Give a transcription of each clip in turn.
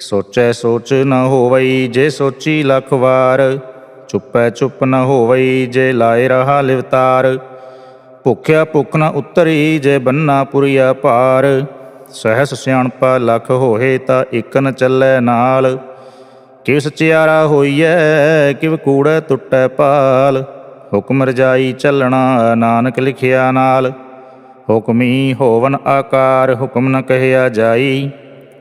ਸੋਚੈ ਸੋਚ ਨ ਹੋਵਈ ਜੇ ਸੋਚੀ ਲੱਖ ਵਾਰ। ਚੁੱਪੈ ਚੁੱਪ ਨ ਹੋਵਈ ਜੇ ਲਾਏ ਰਹਾ ਲਿਵਤਾਰ। ਭੁਖਿਆ ਭੁਖ ਨ ਉਤਰੀ ਜੇ ਬੰਨਾ ਪੁਰੀਆ ਭਾਰ। ਸਹਸ ਸਿਆਣਪਾ ਲੱਖ ਹੋਏ ਤਾਂ ਇਕ ਨ ਚੱਲੈ ਨਾਲ। ਕਿਵ ਸਚਿਆਰਾ ਹੋਈਐ, ਕਿਵ ਕੂੜੈ ਟੁੱਟੈ ਪਾਲ ਹੁਕਮ ਰਜਾਈ ਚੱਲਣਾ ਨਾਨਕ ਲਿਖਿਆ ਨਾਲ। ਹੁਕਮੀ ਹੋਵਨ ਆਕਾਰ, ਹੁਕਮ ਨ ਕਹਿਆ ਜਾਈ।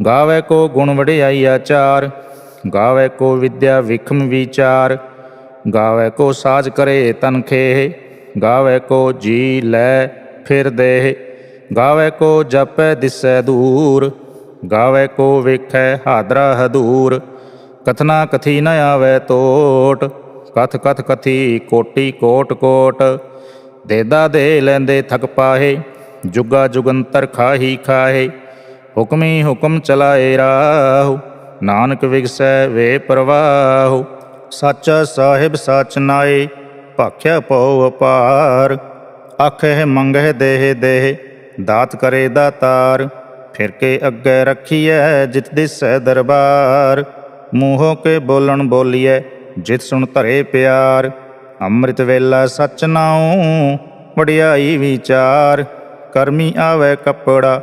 ਗਾਵੇ ਕੋ ਗੁਣ ਵਡਿਆਈ ਆਚਾਰ, ਗਾਵੇ ਕੋ ਵਿਦਿਆ ਵਿਖਮ ਵਿਚਾਰ, ਗਾਵੇ ਕੋ ਸਾਜ ਕਰੇ ਤਨਖੇ ਗਾਵੇ ਕੋ ਜੀ ਲੈ ਫਿਰ ਦੇ ਗਾਵੇ ਕੋ ਜਪੈ ਦਿਸੈ ਦੂਰ, ਗਾਵੇ ਕੋ ਵੇਖੈ ਹਾਦਰਾ ਹਦੂਰ, ਕਥਨਾ ਕਥੀ ਨ ਆਵੇ ਤੋਟ, ਕਥ ਕਥ ਕਥੀ ਕੋਟੀ ਕੋਟ ਕੋਟ, ਦੇਦਾ ਦੇ ਲੈਂਦੇ ਥਕ ਪਾਹੇ, ਜੁਗਾ ਜੁਗੰਤਰ ਖਾਹੀ ਖਾਹੇ ਹੁਕਮੀ ਹੁਕਮ ਚਲਾਏ ਰਾਹੁ, ਨਾਨਕ ਵਿਗਸੈ ਵੇ ਪ੍ਰਵਾਹੁ। ਸਾਚਾ ਸਾਹਿਬ ਸਾਚ ਨਾਏ, ਭਾਖਿਆ ਪਉ ਅਪਾਰ। ਆਖੇ ਮੰਗਹਿ ਦੇਹ ਦੇਹ, ਦਾਤ ਕਰੇ ਦਾਤਾਰ। ਫਿਰ ਕੇ ਅੱਗੇ ਰੱਖੀਐ ਜਿਤ ਦਿਸੈ ਦਰਬਾਰ। ਮੂੰਹੋਂ ਕੇ ਬੋਲਣ ਬੋਲੀਐ ਜਿਤ ਸੁਣ ਧਰੇ ਪਿਆਰ। ਅੰਮ੍ਰਿਤ ਵੇਲਾ ਸਚ ਨਾਉ, ਵਡਿਆਈ ਵਿਚਾਰ। ਕਰਮੀ ਆਵੇ ਕੱਪੜਾ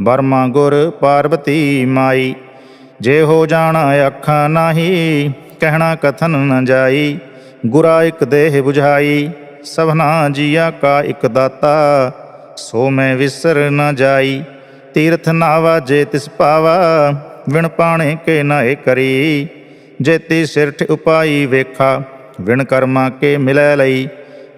ਬਰਮਾ ਗੁਰ ਪਾਰਬਤੀ ਮਾਈ। ਜੇ ਹੋ ਜਾਣਾ ਅੱਖਾਂ ਨਾਹੀ, ਕਹਿਣਾ ਕਥਨ ਨ ਜਾਈ। ਗੁਰਾ ਇਕ ਦੇਹ 부ਝਾਈ ਸਭਨਾ ਜੀਆ ਕਾ ਇਕ ਦਾਤਾ। ਸੋ ਮੈਂ ਵਿਸਰ ਨ ਜਾਈ, ਤੀਰਥ ਨਾਵਾ ਜੇ ਤਿਸ ਪਾਵਾ। ਵਿਣ ਪਾਣੇ ਕੇ ਨਾਏ ਕਰੀ। ਜੇਤੀ ਸਿਰਠ ਉਪਾਈ ਵੇਖਾ, ਵਿਣ ਕਰਮਾ ਕੇ ਮਿਲੈ ਲਈ।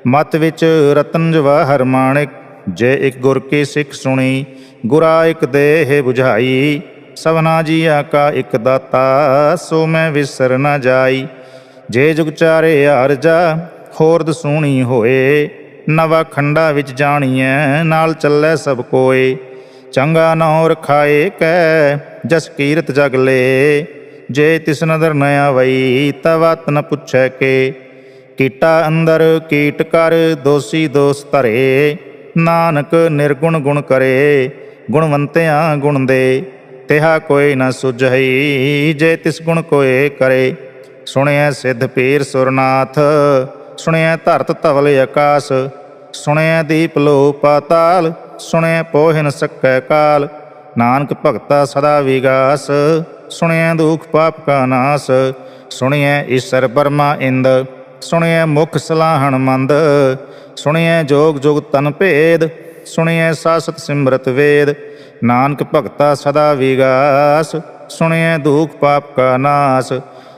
ਮਤ ਵਿੱਚ ਰਤਨ ਜਵਾਹਰ ਮਾਣਿਕ ਜੇ ਇੱਕ ਗੁਰ ਕੀ ਸਿੱਖ ਸੁਣੀ, ਗੁਰਾ ਇੱਕ ਦੇਹ 부ਝਾਈ ਸਭਨਾ ਜੀਆ ਕਾ ਇੱਕ ਦਾਤਾ, ਸੋ ਮੈਂ ਵਿਸਰ ਨਾ ਜਾਈ। ਜੇ ਜੁਗ ਚਾਰੇ ਅਰਜਾ ਹੋਰ ਦਸੂਣੀ ਹੋਏ। ਨਵਾ ਖੰਡਾ ਵਿੱਚ ਜਾਣੀਐ, ਨਾਲ ਚੱਲੇ ਸਭ ਕੋਏ। ਚੰਗਾ ਨਾਉ ਰਖਾਏ ਕੈ, ਜਸ ਕੀਰਤ ਜਗ ਲੇ। ਜੇ ਤਿਸ ਨਦਰ ਨ ਆਵਈ ਤਵਤ ਨ ਪੁੱਛੈ ਕੇ। ਕੀਟਾ ਅੰਦਰ ਕੀਟ ਕਰ, ਦੋਸੀ ਦੋਸ ਧਰੇ। ਨਾਨਕ ਨਿਰਗੁਣ ਗੁਣ ਕਰੇ, ਗੁਣਵੰਤਿਆਂ ਗੁਣ ਦੇ, ਤਿਹਾ ਕੋਈ ਨ ਸੁਝਈ, ਜੇ ਤਿਸ ਗੁਣ ਕੋਏ ਕਰੇ। ਸੁਣਿਆ ਸਿੱਧ ਪੀਰ ਸੁਰਨਾਥ ਸੁਣਿਆ ਧਰਤ ਧਵਲ ਆਕਾਸ ਸੁਣਿਆ ਦੀਪ ਲੋ ਪਾਤਾਲ ਸੁਣਿਆ ਪੋਹਿਨ ਸਕੈ ਕਾਲ। ਨਾਨਕ ਭਗਤਾ ਸਦਾ ਵਿਗਾਸ ਸੁਣਿਆ ਦੁਖ ਪਾਪ ਕਾ ਨਾਸ। ਸੁਣਿਆ ਈਸ਼ਰ ਬਰਮਾ ਇੰਦ ਸੁਣਿਆ ਮੁਖ ਸਲਾਹਣ ਮੰਦ ਸੁਣਿਐ ਜੋਗ ਜੁਗ ਤਨ ਭੇਦ, ਸੁਣਿਐ ਸਾਸਤ ਸਿਮਰਤ ਵੇਦ। ਨਾਨਕ ਭਗਤਾ ਸਦਾ ਵਿਗਾਸ, ਸੁਣਿਐ ਦੁਖ ਪਾਪ ਕਾ ਨਾਸ।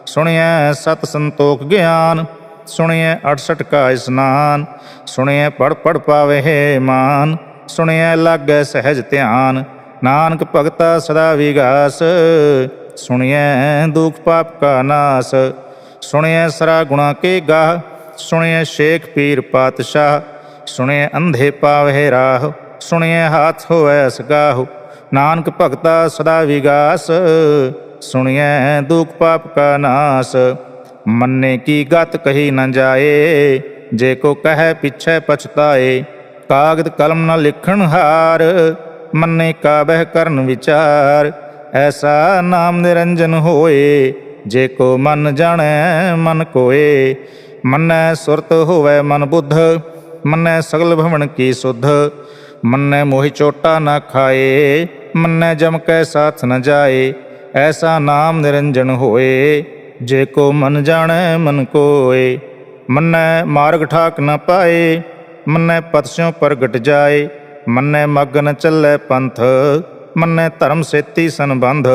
ਸੁਣਿਐ ਸਤ ਸੰਤੋਖ ਗਿਆਨ, ਸੁਣਿਐ 68 ਕਾ ਇਸਨਾਨ। ਸੁਣਿਆ ਪੜ ਪੜ ਪਾਵੇ ਮਾਨ, ਸੁਣਿਐ ਲਾਗੈ ਸਹਿਜ ਧਿਆਨ। ਨਾਨਕ ਭਗਤਾ ਸਦਾ ਵਿਗਾਸ, ਸੁਣਿਐ ਦੁਖ ਪਾਪ ਕਾ ਨਾਸ। ਸੁਣਿਐ ਸਰਾ ਗੁਣਾ ਕੇ ਗਾਹ ਸੁਣਿਐ ਸ਼ੇਖ ਪੀਰ ਪਾਤਸ਼ਾਹ, ਸੁਣਿਐ ਅੰਧੇ ਪਾਵੇ ਰਾਹ, ਸੁਣਿਐ ਹਾਥ ਹੋਐ ਅਸਗਾਹੁ ਨਾਨਕ ਭਗਤਾ ਸਦਾ ਵਿਗਾਸ, ਸੁਣਿਐ ਦੁਖ ਪਾਪ ਕਾ ਨਾਸ। ਮੰਨੇ ਕੀ ਗਤ ਕਹੀ ਨ ਜਾਏ, ਜੇ ਕੋ ਕਹੈ ਪਿਛੈ ਪਛਤਾਏ, ਕਾਗਦ ਕਲਮ ਨ ਲਿਖਣ ਹਾਰ, ਮੰਨੇ ਕਾ ਬਹਿ ਕਰਨ ਵਿਚਾਰ, ਐਸਾ ਨਾਮ ਨਿਰੰਜਨ ਹੋਏ, ਜੇ ਕੋ ਮਨ ਜਾਣੈ ਮਨ ਕੋਏ ਮੰਨੈ ਸੁਰਤ ਹੋਵੈ ਮਨ ਬੁੱਧ, ਮੰਨੈ ਸਗਲ ਭਵਨ ਕੀ ਸੁਧ। ਮੰਨੈ ਮੋਹਿ ਚੋਟਾ ਨਾ ਖਾਏ, ਮੰਨੈ ਜਮ ਕੈ ਸਾਥ ਨ ਜਾਏ, ਐਸਾ ਨਾਮ ਨਿਰੰਜਨ ਹੋਏ, ਜੇ ਕੋ ਮਨ ਜਾਣੈ ਮਨ ਕੋਏ। ਮੰਨੈ ਮਾਰਗ ਠਾਕ ਨ ਪਾਏ, ਮੰਨੈ ਪਤਸਿਓ ਪ੍ਰਗਟ ਜਾਏ, ਮੰਨੈ ਮਗਨ ਚੱਲੈ ਪੰਥ, ਮੰਨੈ ਧਰਮ ਸੇਤੀ ਸੰਬੰਧ।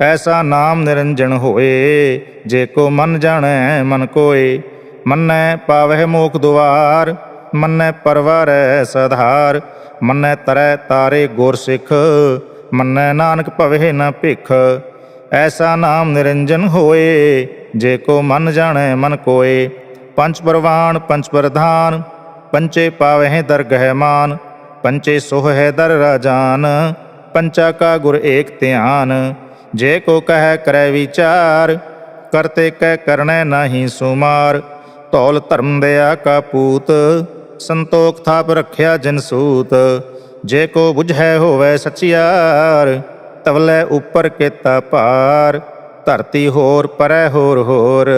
ਐਸਾ ਨਾਮ ਨਿਰੰਜਨ ਹੋਏ, ਜੇ ਕੋ ਮਨ ਜਾਣੈ ਮਨ ਕੋਏ। ਮੰਨੈ ਪਾਵਹਿ ਮੋਖ ਦੁਆਰ, ਮੰਨੈ ਪਰਵਾਰੈ ਸਧਾਰ, ਮੰਨੈ ਤਰੈ ਤਾਰੇ ਗੁਰ ਸਿੱਖ, ਮੰਨੈ ਨਾਨਕ ਭਵਹਿ ਨ ਭਿਖ। ਐਸਾ ਨਾਮ ਨਿਰੰਜਨ ਹੋਏ, ਜੇ ਕੋ ਮਨ ਜਾਣੈ ਮਨ ਕੋਏ। ਪੰਜ ਪਰਵਾਨ, ਪੰਜ ਪ੍ਰਧਾਨ ਪੰਚੇ ਪਾਵਹਿ ਦਰਗਹਿ ਮਾਨ ਪੰਚੇ ਸੋਹ ਹੈ ਦਰ ਰਾਜਾਨ ਪੰਚਾ ਕਾ ਗੁਰ ਏਕ ਧਿਆਨ। ਜੇ ਕੋ ਕਹੈ ਕਰੈ ਵਿਚਾਰ, ਕਰਤੇ ਕਹਿ ਕਰਨੈ ਨਾਹੀ ਸੁਮਾਰ ਧੌਲ ਧਰਮ ਦਇਆ ਕਾ ਪੂਤ, ਸੰਤੋਖ ਥਾਪ ਰੱਖਿਆ ਜਨ ਸੂਤ। ਜੇ ਕੋ 부ਝੈ ਹੋਵੈ ਸਚਿਆਰ, ਤਵਲੇ ਉੱਪਰ ਕੇਤਾ ਭਾਰ। ਧਰਤੀ ਹੋਰ ਪਰੈ ਹੋਰ ਹੋਰ,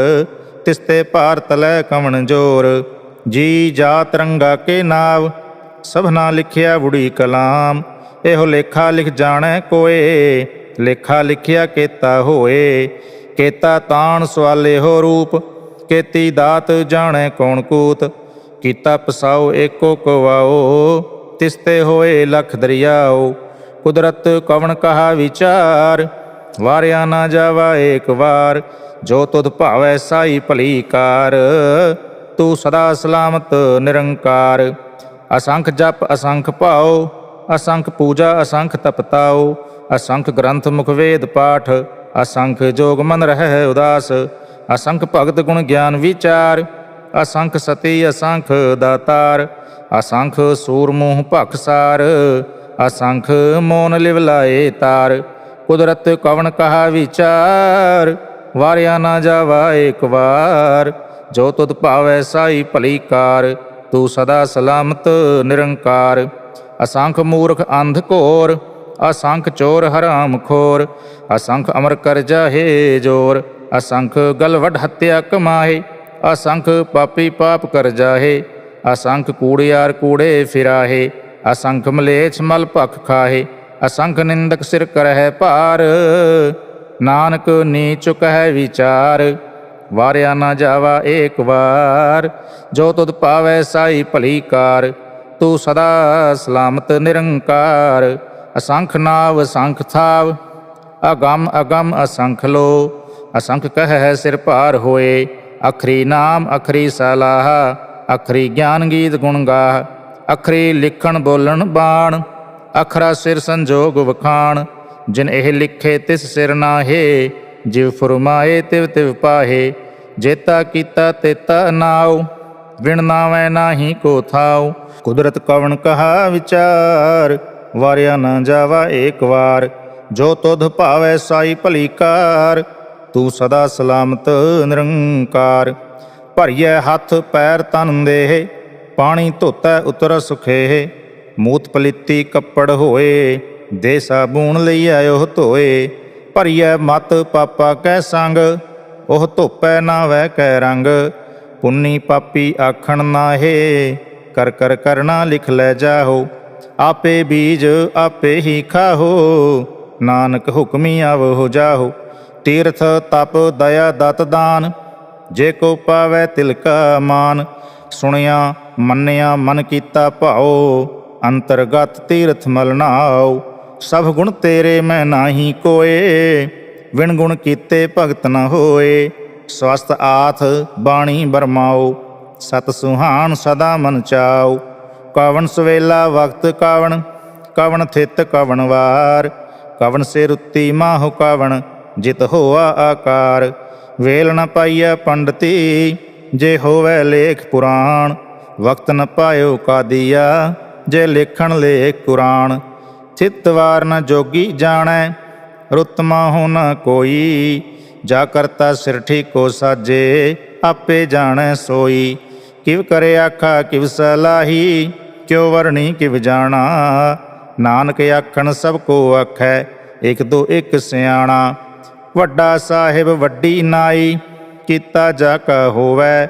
ਤਿਸਤੇ ਭਾਰ ਤਲੈ ਕਵਣ ਜੋਰ। ਜੀ ਜਾਤ ਰੰਗਾ ਕੇ ਨਾਵ, ਸਭਨਾ ਲਿਖਿਆ ਬੁੜੀ ਕਲਾਮ। ਇਹੋ ਲੇਖਾ ਲਿਖ ਜਾਣੈ ਕੋਏ, ਲੇਖਾ ਲਿਖਿਆ ਕੇਤਾ ਹੋਏ। ਕੇਤਾ ਤਾਣ ਸਵਾਲੇ ਹੋ ਰੂਪ ਕੇਤੀ ਦਾਤ ਜਾਣੈ ਕੌਣ ਕੂਤ, ਕੀਤਾ ਪਸਾਓ ਏਕੋ ਕਵਾਓ ਤਿਸਤੇ ਹੋਏ ਲਖ ਦਰਿਆਓ ਕੁਦਰਤ ਕਵਣ ਕਹਾ ਵਿਚਾਰ, ਵਾਰਿਆ ਨਾ ਜਾਵਾ ਏਕ ਵਾਰ, ਜੋ ਤੁਧ ਭਾਵੈ ਸਾਈ ਭਲੀ ਕਾਰ, ਤੂੰ ਸਦਾ ਸਲਾਮਤ ਨਿਰੰਕਾਰ, ਅਸੰਖ ਜਪ ਅਸੰਖ ਭਾਉ, ਅਸੰਖ ਪੂਜਾ ਅਸੰਖ ਤਪਤਾਉ, ਅਸੰਖ ਗ੍ਰੰਥ ਮੁਖ ਵੇਦ ਪਾਠ, ਅਸੰਖ ਜੋਗ ਮਨ ਰਹਿ ਉਦਾਸ ਅਸੰਖ ਭਗਤ ਗੁਣ ਗਿਆਨ ਵਿਚਾਰ, ਅਸੰਖ ਸਤੀ, ਅਸੰਖ ਦਾਤਾਰ, ਅਸੰਖ ਸੂਰ ਮੂਹ ਭਖਸਾਰ ਅਸੰਖ ਮੋਨ ਲਿਵਲਾਏ ਤਾਰ, ਕੁਦਰਤ ਕਵਣ ਕਹਾ ਵਿਚਾਰ, ਵਾਰਿਆ ਨਾ ਜਾਵਾ ਏਕ ਵਾਰ, ਜੋ ਤੁਧ ਭਾਵੈ ਸਾਈ ਭਲੀ ਕਾਰ, ਤੂੰ ਸਦਾ ਸਲਾਮਤ ਨਿਰੰਕਾਰ, ਅਸੰਖ ਮੂਰਖ ਅੰਧ ਘੋਰ, ਅਸੰਖ ਚੋਰ ਹਰਾਮ ਖੋਰ, ਅਸੰਖ ਅਮਰ ਕਰ ਜਾਹੇ ਜੋਰ ਅਸੰਖ ਗਲ ਹੱਤਿਆ ਕਮਾਹੇ, ਅਸੰਖ ਪਾਪੀ ਪਾਪ ਕਰ ਜਾਹੇ, ਅਸੰਖ ਕੂੜਿਆਰ ਕੂੜੇ ਫਿਰਾਹੇ, ਅਸੰਖ ਮਲੇਛ ਮਲ ਭਖ ਖਾਹੇ, ਅਸੰਖ ਨਿੰਦਕ ਸਿਰ ਕਰਹਿ ਭਾਰ, ਨਾਨਕ ਨੀਚ ਹੈ ਵਿਚਾਰ, ਵਾਰਿਆ ਨਾ ਜਾਵਾ ਏਕ ਵਾਰ, ਜੋ ਤੁਧ ਪਾਵੈ ਸਾਈ ਭਲੀ ਕਾਰ, ਤੂੰ ਸਦਾ ਸਲਾਮਤ ਨਿਰੰਕਾਰ, ਅਸੰਖ ਨਾਵ ਅਸੰਖ ਥਾਵ, ਅਗੰਮ ਅਗੰਮ ਅਸੰਖ ਲੋ ਅਸੰਖ ਕਹ ਹੈ ਸਿਰ ਭਾਰ ਹੋਏ। ਅਖਰੀ ਨਾਮ, ਅਖਰੀ ਸਲਾਹ, ਅਖਰੀ ਗਿਆਨ ਗੀਤ ਗੁਣ ਗਾਹ, ਅਖਰੀ ਲਿਖਣ ਬੋਲਣ ਬਾਣ, ਅਖਰਾ ਸਿਰ ਸੰਜੋਗ ਵਖਾਣ। ਜਿਨ ਇਹ ਲਿਖੇ ਤਿਸ ਸਿਰ ਨਾਹੇ, ਜਿਵ ਫਰਮਾਏ ਤਿਵ ਤਿਵ ਪਾਹੇ। ਜੇਤਾ ਕੀਤਾ ਤੇਤਾ ਨਾਉ ਵਿਣ ਨਾਵੈ ਨਾਹੀ ਕੋ ਥਾਉ। ਕੁਦਰਤ ਕਵਣ ਕਹਾ ਵਿਚਾਰ, ਵਾਰਿਆ ਨਾ ਜਾਵਾ ਏਕ ਵਾਰ। ਜੋ ਤੁਧ ਭਾਵੈ ਸਾਈ ਭਲੀ ਕਾਰ ਤੂੰ ਸਦਾ ਸਲਾਮਤ, ਨਿਰੰਕਾਰ। ਭਰੀਏ ਹੱਥ, ਪੈਰ ਤਨ ਦੇਹ, ਪਾਣੀ ਧੋਤੈ, ਉਤਰ ਸੁਖੇ ਮੂਤ ਪਲਿੱਤੀ ਕੱਪੜ ਹੋਏ ਦੇ ਸਾਬੂਣ ਲਈ ਆਇਓ ਧੋਏ। ਭਰੀਏ ਮਤ, ਪਾਪਾ ਕੈ ਸੰਗ, ਉਹ ਧੋਪੈ ਨਾ ਵਹਿ ਕੈ ਰੰਗ। ਪੁੰਨੀ ਪਾਪੀ ਆਖਣ ਨਾਹੇ ਕਰ ਕਰ ਕਰਨਾ ਲਿਖ ਲੈ ਜਾਹੋ। ਆਪੇ ਬੀਜ, ਆਪੇ ਹੀ ਖਾਹੋ। ਨਾਨਕ ਹੁਕਮੀ ਆਵੋ ਜਾਹੋ। ਤੀਰਥ ਤਪ, ਦਇਆ, ਦਤ, ਦਾਨ। ਜੇ ਕੋ ਪਾਵੈ ਤਿਲ ਕਾ ਮਾਨ, ਸੁਣਿਆ, ਮੰਨਿਆ, ਮਨ ਕੀਤਾ ਭਾਉ। ਅੰਤਰਗਤ ਤੀਰਥ ਮਲਨਾਉ ਸਭ ਗੁਣ ਤੇਰੇ ਮੈਂ ਨਾਹੀ ਕੋਏ। ਵਿਣ ਗੁਣ ਕੀਤੇ ਭਗਤ ਨ ਹੋਏ ਸਵਸਤ ਆਥ ਬਾਣੀ ਬਰਮਾਓ ਸਤ ਸੁਹਾਨ ਸਦਾ ਮਨ ਚਾਉ ਕਵਣ ਸਵੇਲਾ ਵਕਤ ਕਵਣ ਕਵਣ ਥਿਤ ਕਵਣ ਵਾਰ। ਕਵਣ ਸੇ ਰੁੱਤੀ ਮਾਹੁ ਕਵਣ ਜਿਤ ਹੋਆ ਆਕਾਰ। ਵੇਲ ਨ ਪਾਈਐ ਪੰਡਤੀ, ਜੇ ਹੋਵੇ ਲੇਖ ਪੁਰਾਣ, ਵਕਤ ਨ ਪਾਇਓ ਕਾਦੀਆ, ਜੇ ਲੇਖਣ ਲੇਖ ਕੁਰਾਨ ਚਿਤ ਵਾਰ ਨ ਜੋਗੀ ਜਾਣੈ ਰੁਤਮਾ ਹੋ ਨ ਕੋਈ। ਜਾ ਕਰਤਾ ਸਿਰਠੀ ਠੀਕੋ ਸਾਜੇ, ਆਪੇ ਜਾਣੈ ਸੋਈ। ਕਿਵ ਕਰੇ ਆਖਾ, ਕਿਵ ਸਲਾਹੀ, ਕਿਉ ਵਰਣੀ, ਕਿਵ ਜਾਣਾ। ਨਾਨਕ ਆਖਣ ਸਭ ਕੋ ਆਖੈ, ਇਕ ਦੋ ਇਕ ਸਿਆਣਾ। ਵੱਡਾ ਸਾਹਿਬ ਵੱਡੀ ਨਾਈ, ਕੀਤਾ ਜਾ ਕਾ ਹੋਵੇ।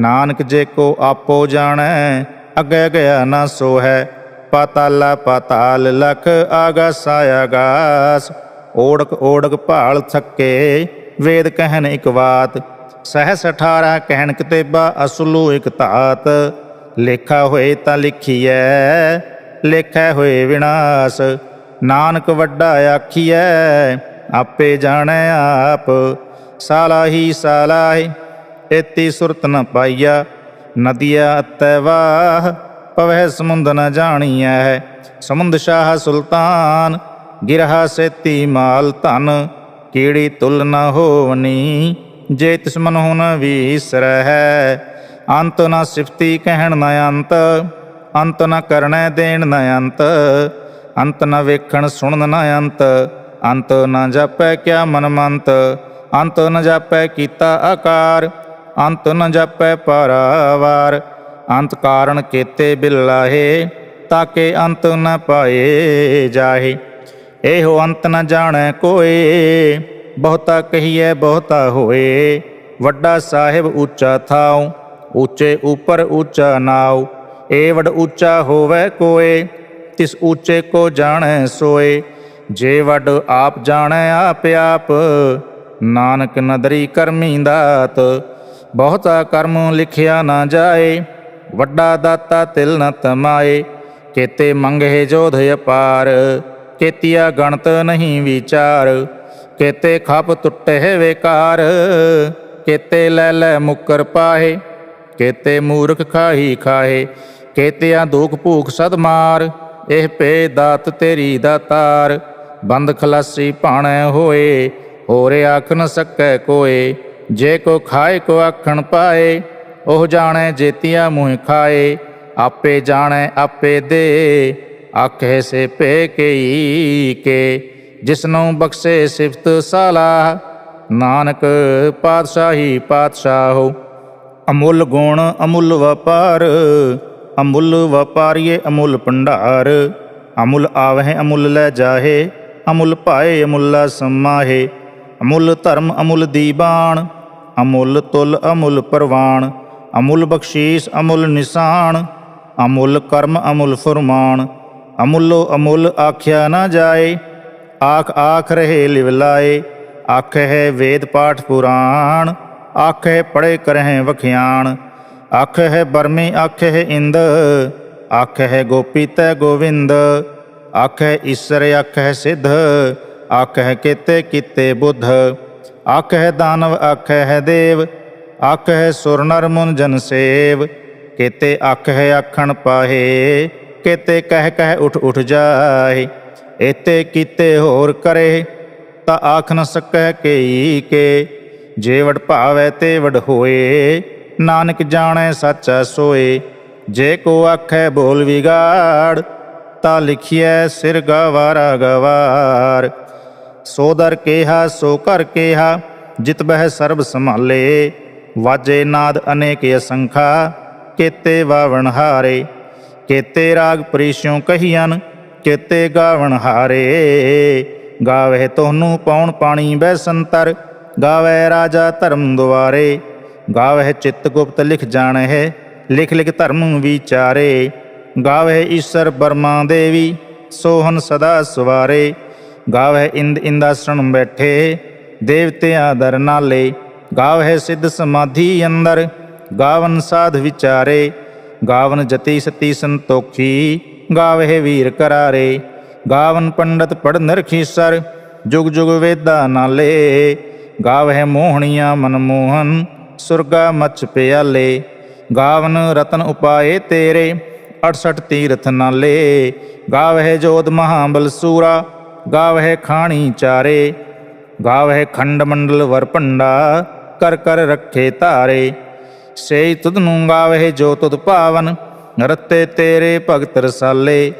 ਨਾਨਕ ਜੇ ਕੋ ਆਪੋ ਜਾਣੈ, ਅਗੇ ਗਿਆ ਨਾ ਸੋ ਹੈ ਪਾਤਾਲਾ ਪਾਤਾਲ ਲਖ ਆਗਾਸ ਆਗਾਸ। ਓੜਕ ਓੜਕ ਭਾਲ ਥੱਕੇ, ਵੇਦ ਕਹਿਣ ਇਕ ਬਾਤ ਸਹਸ 18 ਕਹਿਣ ਕਿਤੇਬਾ ਅਸਲੂ ਇਕ ਧਾਤ। ਲੇਖਾ ਹੋਏ ਤਾਂ ਲਿਖੀਐ, ਲੇਖੈ ਹੋਏ ਵਿਨਾਸ਼। ਨਾਨਕ ਵੱਡਾ ਆਖੀਐ ਆਪੇ ਜਾਣੈ ਆਪ। ਸਾਲਾਹੀ ਸਾਲਾਹੀ ਏਤੀ ਸੁਰਤ ਨ ਪਾਈਆ। ਨਦੀਆ ਅਤੈ ਵਾਹ, ਪਵਹਿ ਸਮੁੰਦ ਨ ਜਾਣੀਐ। ਸਮੁੰਦ ਸ਼ਾਹ ਸੁਲਤਾਨ, ਗਿਰਹਾ ਸੇਤੀ ਮਾਲ ਧਨ। ਕੀੜੀ ਤੁਲ ਨ ਹੋਵਨੀ, ਜੇ ਤਿਸ ਮਨ ਹੁਨ ਵੀਸਰਹਿ। ਅੰਤ ਨ ਸਿਫਤੀ ਕਹਿਣ ਨ ਅੰਤ ਅੰਤ ਨ ਕਰਣੈ ਦੇਣ ਨ ਅੰਤ। ਅੰਤ ਨ ਵੇਖਣ ਸੁਣਨ ਨ ਅੰਤ। ਅੰਤ ਨ ਜਾਪੈ ਕਿਆ ਮਨਮੰਤ, ਅੰਤ ਨ ਜਾਪੈ ਕੀਤਾ ਆਕਾਰ, ਅੰਤ ਨ ਜਾਪੈ ਪਰਾਵਾਰ, ਅੰਤ ਕਾਰਨ ਕੀਤੇ ਬਿਲਾਹੇ, ਤਾਕੇ ਅੰਤ ਨ ਪਾਏ ਜਾਹੇ। ਇਹੋ ਅੰਤ ਨ ਜਾਣੈ ਕੋਏ, ਬਹੁਤਾ ਕਹੀਐ ਬਹੁਤਾ ਹੋਏ। ਵੱਡਾ ਸਾਹਿਬ ਉੱਚਾ ਥਾਉ, ਉੱਚੇ ਉਪਰ ਉੱਚਾ ਨਾਉ। ਏ ਉੱਚਾ ਹੋਵੇ ਕੋਏ, ਤਿਸ ਉੱਚੇ ਕੋ ਜਾਣੈ ਸੋਏ। ਜੇ ਵੱਡ ਆਪ ਜਾਣੈ ਆਪ ਆਪ, ਨਾਨਕ ਨਦਰੀ ਕਰਮੀ ਦਾਤ, ਬਹੁਤਾ ਕਰਮ ਲਿਖਿਆ ਨਾ ਜਾਏ, ਵੱਡਾ ਦਾਤਾ ਤਿਲ ਨ ਤਮਾਏ, ਕੇਤੇ ਮੰਗੇ ਜੋਧ ਅਪਾਰ, ਕੇਤੀਆ ਗਣਤ ਨਹੀਂ ਵਿਚਾਰ, ਕੇਤੇ ਖਪ ਟੁੱਟੇ ਵੇਕਾਰ, ਕੇਤੇ ਲੈ ਲੈ ਮੁਕਰ ਪਾਹੇ, ਕੇਤੇ ਮੂਰਖ ਖਾਹੀ ਖਾਹੇ, ਕੇਤਿਆ ਦੁਖ ਭੂਖ ਸਦ ਮਾਰ, ਇਹ ਪੇ ਦਾਤ ਤੇਰੀ ਦਾਤਾਰ ਬੰਦ ਖਲਾਸੀ ਭਾਣੈ ਹੋਏ, ਹੋਰੇ ਆਖ ਨ ਸਕੈ ਕੋਏ, ਜੇ ਕੋ ਖਾਏ ਕੋ ਆਖਣ ਪਾਏ, ਉਹ ਜਾਣੈ ਜੇਤੀਆਂ ਮੂੰਹ ਖਾਏ, ਆਪੇ ਜਾਣੈ ਆਪੇ ਦੇ, ਆਖੇ ਸੇ ਪੇ ਕਈ ਕੇ ਜਿਸਨੂੰ ਬਖਸ਼ੇ ਸਿਫਤ ਸਾਲਾਹ ਨਾਨਕ ਪਾਤਸ਼ਾਹੀ ਪਾਤਸ਼ਾਹੋ ਅਮੁੱਲ ਗੁਣ ਅਮੁੱਲ ਵਪਾਰ, ਅਮੁੱਲ ਵਪਾਰੀਏ ਅਮੁੱਲ ਭੰਡਾਰ, ਅਮੁੱਲ ਆਵਹਿ ਅਮੁੱਲ ਲੈ ਜਾਹੇ ਅਮੁੱਲ ਭਾਏ ਅਮੁੱਲਾ ਸਮਾਹੇ, ਅਮੁੱਲ ਧਰਮ ਅਮੁੱਲ ਦੀਬਾਨ, ਅਮੁੱਲ ਤੁਲ ਅਮੁੱਲ ਪਰਵਾਨ, ਅਮੁੱਲ ਬਖਸ਼ੀਸ ਅਮੁੱਲ ਨਿਸ਼ਾਨ, ਅਮੁੱਲ ਕਰਮ ਅਮੁੱਲ ਫਰਮਾਨ, ਅਮੁੱਲੋ ਅਮੁੱਲ ਆਖਿਆ ਨਾ ਜਾਏ, ਆਖ ਆਖ ਰਹੇ ਲਿਵਲਾਏ ਆਖ ਹੈ ਵੇਦ ਪਾਠ ਪੁਰਾਣ, ਆਖ ਹੈ ਪੜੇ ਕਰਹਿ ਵਖਿਆਣ, ਆਖ ਹੈ ਬਰਮੇ ਆਖ ਹੈ ਇੰਦ, ਆਖ ਹੈ ਗੋਪੀ ਤੈ ਗੋਵਿੰਦ ਆਖੈ ਈਸ਼ਰ ਆਖੈ ਸਿੱਧ ਆਖ ਹੈ ਕੀਤੇ ਕੀਤੇ ਬੁੱਧ। ਆਖ ਹੈ ਦਾਨਵ ਆਖੈ ਹੈ ਦੇਵ ਆਖ ਹੈ ਸੁਰ ਨਰ ਮੁਨ ਜਨ ਸੇਵ। ਕੀਤੇ ਆਖ ਹੈ ਆਖਣ ਪਾਹੇ, ਕੀਤੇ ਕਹਿ ਕਹਿ ਉਠ ਉਠ ਜਾਏ ਏਤੇ ਕੀਤੇ ਹੋਰ ਕਰੇ, ਤਾਂ ਆਖ ਨ ਸਕੈ ਕਈ ਕੇ। ਜੇ ਵਡ ਭਾਵੈ ਤੇ ਵਡ ਹੋਏ, ਨਾਨਕ ਜਾਣੈ ਸੱਚਾ ਸੋਏ। ਜੇ ਕੋ ਆਖੈ ਬੋਲ ਵਿਗਾੜ ਤਾ ਲਿਖਿਐ, ਸਿਰ ਗਵਾਰਾ ਗਵਾਰ। ਸੋ ਦਰ ਕੇਹਾ, ਸੋ ਕਰ ਕੇਹਾ, ਜਿਤ ਬਹਿ ਸਰਬ ਸੰਭਾਲੇ। ਵਾਜੇ ਨਾਦ ਅਨੇਕ ਅਸੰਖਾ, ਕੇਤੇ ਵਾਵਣ ਹਾਰੇ। ਕੇਤੇ ਰਾਗ ਪ੍ਰੀਸ਼ਿਓ ਕਹੀਨ ਕੇਤੇ ਗਾਵਣ ਹਾਰੇ। ਗਾਵੇ ਤੋਨੂੰ ਪੌਣ ਪਾਣੀ ਬੈ ਸੰਤਰ ਗਾਵੇ ਰਾਜਾ ਧਰਮ ਦੁਆਰੇ। ਗਾਵੇ ਚਿੱਤ ਗੁਪਤ ਲਿਖ ਜਾਣਹਿ, ਲਿਖ ਲਿਖ ਧਰਮ ਵਿਚਾਰੇ। ਗਾਵੇ ਈਸ਼ਰ ਬਰਮਾ ਦੇਵੀ ਸੋਹਨ ਸਦਾ ਸਵਾਰੇ। ਗਾਵੇ ਇੰਦ ਇੰਦਾਸਣ ਬੈਠੇ, ਦੇਵਤਿਆਂ ਦਰ ਨਾਲੇ। ਗਾਵੇ ਸਿੱਧ ਸਮਾਧੀ ਅੰਦਰ, ਗਾਵਨ ਸਾਧ ਵਿਚਾਰੇ। ਗਾਵਨ ਜਤੀ ਸਤੀ ਸੰਤੋਖੀ, ਗਾਵੇ ਵੀਰ ਕਰਾਰੇ। ਗਾਵਨ ਪੰਡਤ ਪੜ ਨਰਖੀਸਰ ਜੁਗ ਜੁਗ ਵੇਦਾ ਨਾਲੇ। ਗਾਵਹਿ ਮੋਹਣੀਆਂ ਮਨਮੋਹਨ ਸੁਰਗਾ ਮਚ ਪਿਆਲੇ। ਗਾਵਨ ਰਤਨ ਉਪਾਏ ਤੇਰੇ। 68 ਤੀਰਥ ਨਾਲੇ, ਗਾਵਹਿ ਜੋਤ ਮਹਾਬਲ ਸੂਰਾ, ਗਾਵਹਿ ਖਾਣੀ ਚਾਰੇ, ਗਾਵਹਿ ਖੰਡ ਮੰਡਲ ਵਰ ਭੰਡਾ, ਕਰ ਕਰ ਰੱਖੇ ਧਾਰੇ। ਸੇ ਤੁਧ ਨੂੰ ਗਾਵਹਿ ਜੋ ਤੁਧ ਭਾਵਨ, ਰਤੇ ਤੇਰੇ ਭਗਤ ਰਸਾਲੇ।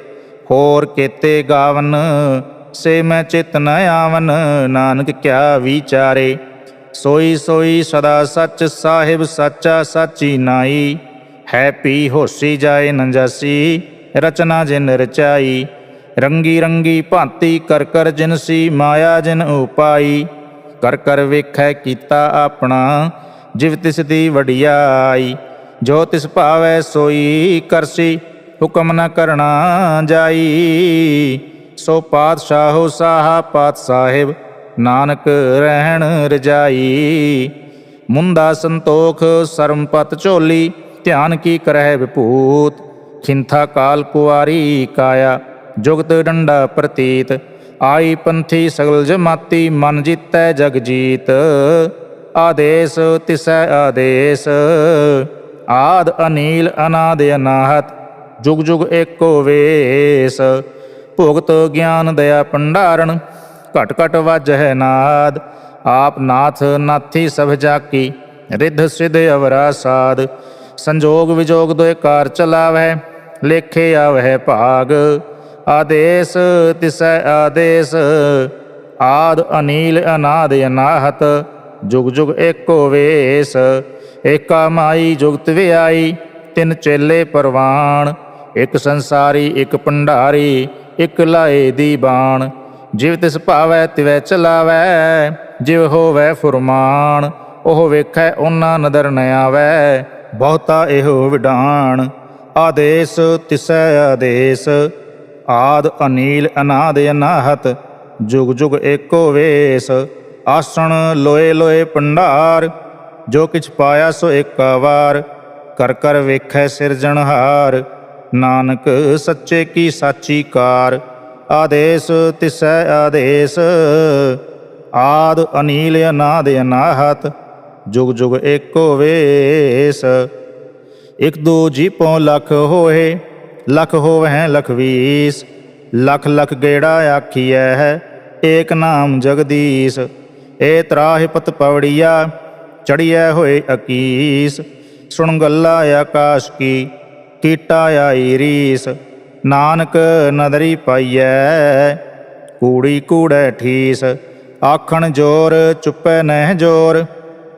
ਹੋਰ ਕੇਤੇ ਗਾਵਨ, ਸੇ ਮੈਂ ਚਿਤ ਨ ਆਵਨ, ਨਾਨਕ ਕਿਆ ਵਿਚਾਰੇ। ਸੋਈ ਸੋਈ ਸਦਾ ਸੱਚ, ਸਾਹਿਬ ਸੱਚਾ ਸਾਚੀ ਨਾਈ। ਹੈ ਪੀ ਹੋਸੀ ਜਾਏ ਨੰਜਾਸੀ, ਰਚਨਾ ਜਿਨ ਰਚਾਈ, ਰੰਗੀ ਰੰਗੀ ਭਾਂਤੀ ਕਰ ਕਰ ਜਿਨਸੀ ਮਾਇਆ ਜਿਨ ਉਪਾਈ, ਕਰ ਕਰ ਵੇਖੈ ਕੀਤਾ ਆਪਣਾ, ਜਿਵ ਤਿਸ ਦੀ ਵਡਿਆਈ, ਜੋ ਤਿਸ ਭਾਵੈ ਸੋਈ ਕਰਸੀ ਹੁਕਮ ਨ ਕਰਣਾ ਜਾਈ। ਸੋ ਪਾਤਸ਼ਾਹੋ ਸਾਹਾ ਪਾਤ ਸਾਹਿਬ, ਨਾਨਕ ਰਹਿਣ ਰਜਾਈ। ਮੁੰਦਾ ਸੰਤੋਖ ਸਰਮਪਤ ਝੋਲੀ ਧਿਆਨ ਕੀ ਕਰਹਿ ਵਿਭੂਤ? ਖਿੰਥਾ ਕਾਲ ਕੁਆਰੀ ਕਾਇਆ, ਜੁਗਤ ਡੰਡਾ ਪ੍ਰਤੀਤ। ਆਈ ਪੰਥੀ ਸਗਲ ਜਮਾਤੀ, ਮਨ ਜੀਤੈ ਜਗ ਜੀਤ। ਆਦੇਸ ਤਿਸੈ ਆਦੇਸ। ਆਦ ਅਨੀਲ ਅਨਾਦ ਅਨਾਹਤ, ਜੁਗ ਜੁਗ ਏਕੋ ਵੇਸ। ਭੁਗਤ ਗਿਆਨ ਦਇਆ ਭੰਡਾਰਨ ਘਟ ਘਟ ਵਾਜਹਿ ਨਾਦ। ਆਪ ਨਾਥ ਨਾਥੀ ਸਭ ਜਾਕੀ, ਰਿੱਧ ਸਿਧ ਅਵਰਾ ਸਾਧ ਸੰਜੋਗ ਵਿਜੋਗ ਦੋਇ ਕਾਰ ਚਲਾਵਹਿ, ਲੇਖੇ ਆਵਹਿ ਭਾਗ। ਆਦੇਸ ਤਿਸੈ ਆਦੇਸ, ਆਦ ਅਨੀਲ ਅਨਾਦ ਅਨਾਹਤ, ਜੁਗ ਜੁਗ ਏਕੋ ਵੇਸ। ਏਕਾ ਮਾਈ ਜੁਗਤ ਵਿਆਈ, ਤਿੰਨ ਚੇਲੇ ਪਰਵਾਨ ਇੱਕ ਸੰਸਾਰੀ, ਇੱਕ ਭੰਡਾਰੀ, ਇੱਕ ਲਾਏ ਦੀ ਬਾਣ। ਜਿਵ ਤਿਸ ਭਾਵੈ ਤਿਵੈ ਚਲਾਵੈ, ਜਿਵ ਹੋਵੈ ਫੁਰਮਾਨ। ਉਹ ਵੇਖੈ, ਉਹਨਾਂ ਨਦਰ ਨ ਆਵੈ। ਬਹੁਤਾ ਇਹੋ ਵਿਡਾਣ। ਆਦੇਸ ਤਿਸੈ ਆਦੇਸ। ਆਦ ਅਨੀਲ ਅਨਾਦ ਅਨਾਹਤ, ਜੁਗ ਜੁਗ ਏਕੋ ਵੇਸ। ਆਸਣ ਲੋਏ ਲੋਏ ਭੰਡਾਰ, ਜੋ ਕਿਛ ਪਾਇਆ ਸੋ ਏਕਾ ਵਾਰ ਕਰ ਕਰ ਵੇਖੈ ਸਿਰਜਣਹਾਰ ਨਾਨਕ ਸੱਚੇ ਕੀ ਸਾਚੀ ਕਾਰ। ਆਦੇਸ ਤਿਸੈ ਆਦੇਸ। ਆਦ ਅਨੀਲ ਅਨਾਦ ਅਨਾਹਤ ਜੁਗ ਜੁਗ ਏਕੋ ਵੇਸ। ਇਕ ਦੋ ਜੀਪੋਂ ਲੱਖ ਹੋਏ, ਲਖ ਹੋਵਹਿ ਲਖ ਵੀਸ। ਲਖ ਲਖ ਗੇੜਾ ਆਖੀਐ ਹੈ ਏਕ ਨਾਮ ਜਗਦੀਸ਼। ਏ ਤਰਾਹਿ ਪਤ ਪਵੜੀਆ, ਚੜੀਐ ਹੋਏ ਅਕੀਸ। ਸੁਣ ਗੱਲਾ ਆਕਾਸ਼ ਕੀ, ਕੀਟਾ ਆਈ ਰੀਸ। ਨਾਨਕ ਨਦਰੀ ਪਾਈਐ, ਕੂੜੀ ਕੂੜੈ ਠੀਸ। ਆਖਣ ਜੋਰ ਚੁੱਪੈ ਨਹਿ ਜੋਰ।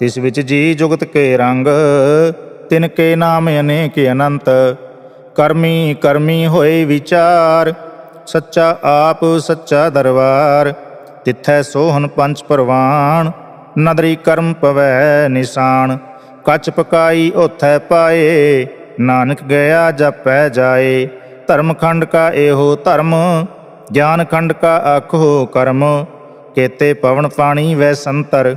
ਤਿਸ ਵਿੱਚ ਜੀ ਜੁਗਤ ਕੇ ਰੰਗ, ਤਿਨ ਕੇ ਨਾਮ ਅਨੇਕ ਅਨੰਤ। ਕਰਮੀ ਕਰਮੀ ਹੋਏ ਵਿਚਾਰ, ਸੱਚਾ ਆਪ ਸੱਚਾ ਦਰਬਾਰ। ਤਿੱਥੈ ਸੋਹਨ ਪੰਜ ਪਰਵਾਨ ਨਦਰੀ ਕਰਮ ਪਵੈ ਨਿਸ਼ਾਨ। ਕੱਚ ਪਕਾਈ ਉਥੈ ਪਾਏ, ਨਾਨਕ ਗਿਆ ਜਪੈ ਜਾਏ। ਧਰਮ ਖੰਡ ਕਾ ਇਹੋ ਧਰਮ, ਗਿਆਨ ਖੰਡ ਕਾ ਆਖੋ ਕਰਮ। ਕੇਤੇ ਪਵਨ ਪਾਣੀ ਵੈ ਸੰਤਰ।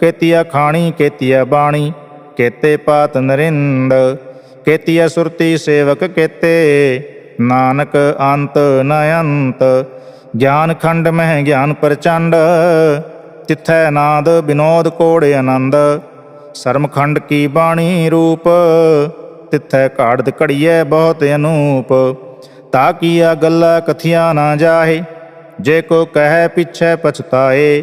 ਕੇਤੀਆ ਖਾਣੀ, ਕੇਤੀਆ ਬਾਣੀ, ਕੇਤੇ ਪਾਤ ਨਰਿੰਦ, ਕੇਤੀਆ ਸੁਰਤੀ ਸੇਵਕ ਕੇਤੇ, ਨਾਨਕ ਅੰਤ ਨ ਅੰਤ, ਗਿਆਨ ਖੰਡ ਮਹਿ ਗਿਆਨ ਪ੍ਰਚੰਡ, ਤਿਥੈ ਨਾਦ ਬਿਨੋਦ ਕੋੜ ਆਨੰਦ ਸਰਮਖੰਡ ਕੀ ਬਾਣੀ ਰੂਪ, ਤਿਥੈ ਘਾੜਦ ਘੜੀਐ ਬਹੁਤ ਅਨੂਪ, ਤਾ ਕੀਆ ਗੱਲਾ ਕਥਿਆ ਨਾ ਜਾਹੇ, ਜੇ ਕੋ ਕਹੈ ਪਿਛੈ ਪਛਤਾਏ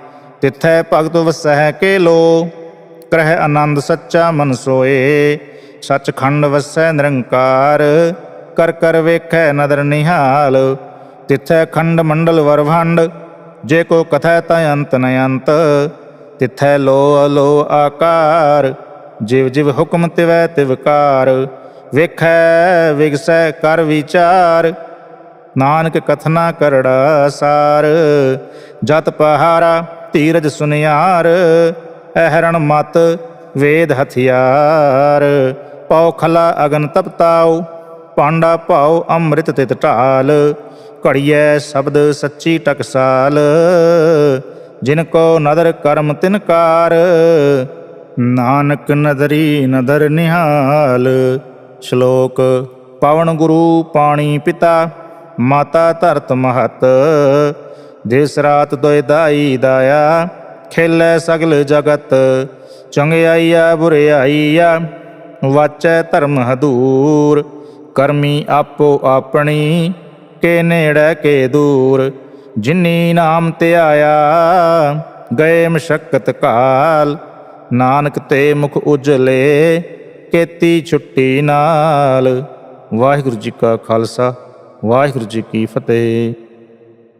ਤਿਥੈ ਭਗਤ ਵਸੈ ਕੇ ਲੋ ਕਰਹਿ ਆਨੰਦ ਸੱਚਾ ਮਨ ਸੋਏ। ਸਚਖੰਡ ਵਸੈ ਨਿਰੰਕਾਰ, ਕਰ ਕਰ ਵੇਖੈ ਨਦਰ ਨਿਹਾਲ। ਤਿਥੈ ਖੰਡ ਮੰਡਲ ਵਰਭੰਡ ਜੇ ਕੋ ਕਥੈ ਤੈ ਅੰਤ ਨ ਅੰਤ। ਤਿਥੈ ਲੋ ਅਲੋ ਆਕਾਰ, ਜਿਵ ਜਿਵ ਹੁਕਮ ਤਿਵੈ ਤਿਵਕਾਰ ਵੇਖੈ, ਵਿਗਸੈ ਕਰ ਵਿਚਾਰ, ਨਾਨਕ ਕਥਨਾ ਕਰੜਾ ਸਾਰ। ਜਤ ਪਹਾਰਾ ਧੀਰਜ ਸੁਨਿਆਰ, ਅਹਰਣ ਮਤ, ਵੇਦ ਹਥਿਆਰ। ਪਉ ਖਲਾ ਅਗਨ ਤਪਤਾਉ ਪਾਂਡਾ ਭਾਉ ਅੰਮ੍ਰਿਤ ਤਿਤ ਢਾਲ। ਘੜੀਐ ਸ਼ਬਦ ਸੱਚੀ ਟਕਸਾਲ, ਜਿਨ ਕੋ ਨਦਰ ਕਰਮ ਤਿਨਕਾਰ ਨਾਨਕ ਨਦਰੀ ਨਦਰ ਨਿਹਾਲ, ਸ਼ਲੋਕ ਪਵਨ ਗੁਰੂ ਪਾਣੀ ਪਿਤਾ, ਮਾਤਾ ਧਰਤ ਮਹਤ। ਦਿਸ ਰਾਤ ਦੋਇ ਦਾਈ ਦਾਇਆ, ਖੇਲੇ ਸਗਲ ਜਗਤ, ਚੰਗਿਆਈਆ ਬੁਰਿਆਈਆ, ਵਾਚੈ ਧਰਮ ਹਦੂਰ, ਕਰਮੀ ਆਪੋ ਆਪਣੀ, ਕੇ ਨੇੜੇ ਕੇ ਦੂਰ, ਜਿਨੀ ਨਾਮ ਤੇ ਆਇਆ, ਗਏ ਮਸ਼ਕਤ ਕਾਲ, ਨਾਨਕ ਤੇ ਮੁਖ ਉਜਲੇ, ਕੇਤੀ ਛੁੱਟੀ ਨਾਲ। ਵਾਹਿਗੁਰੂ ਜੀ ਕਾ ਖਾਲਸਾ, ਵਾਹਿਗੁਰੂ ਜੀ ਕੀ ਫਤਿਹ।